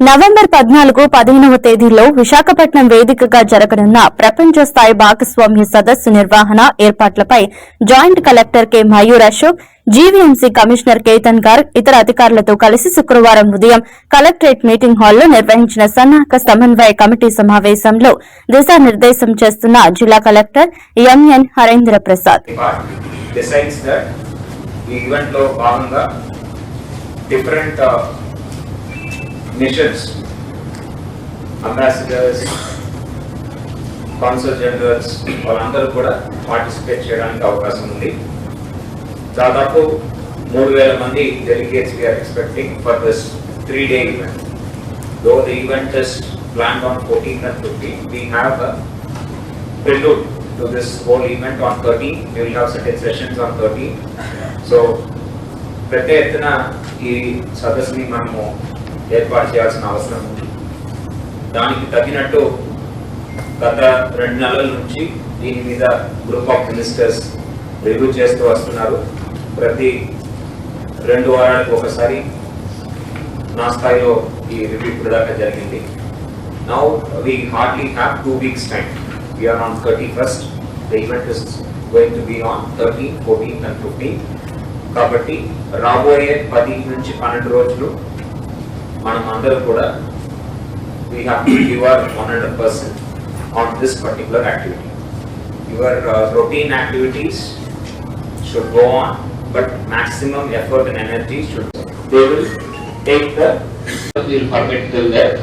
November పద్నాలుగు పదిహేనవ తేదీలో విశాఖపట్నం వేదికగా జరగనున్న ప్రపంచ స్థాయి భాగస్వామ్య సదస్సు నిర్వహణ ఏర్పాట్లపై joint collector K. Mayur Ashok G V M C commissioner Ketan Garg ఇతర అధికారులతో కలిసి శుక్రవారం ఉదయం కలెక్టరేట్ మీటింగ్ హాల్లో నిర్వహించిన సన్నాహక సమన్వయ కమిటీ సమావేశంలో దిశానిర్దేశం చేస్తున్న జిల్లా collector M N Harendra Prasad different missions ambassadors consul generals వాళ్ళందరూ కూడా పార్టిసిపేట్ చేయడానికి అవకాశం ఉంది దాదాపు మూడు వేల మంది delegates we are expecting for this three day event though the event is plan on fourteen and fifteen we have prelude to this whole event on 13. We will have certain sessions on 13. So, ప్రతి ఎత్తున ఈ సదస్సుని మనము ఏర్పాటు చేయాల్సిన అవసరం ఉంది. దానికి తగినట్టు గత రెండు నెలల నుంచి దీని మీద గ్రూప్ ఆఫ్ మినిస్టర్స్ రివ్యూ చేస్తూ వస్తున్నారు. ప్రతి రెండు వారాలకు ఒకసారి నా స్థాయిలో ఈ రివ్యూ ఇప్పుడు దాకా జరిగింది. Now we hardly have two weeks time we are on thirty first the event is going to be on thirteen 13th, 14th and 15th. కాబట్టి రాబోయే పది నుంచి పన్నెండు రోజులు మనం అందరూ కూడా we have to give our one hundred percent on this particular activity. Your uh, routine activities should go on, but maximum effort and energy should, they will take the, we will permit till there.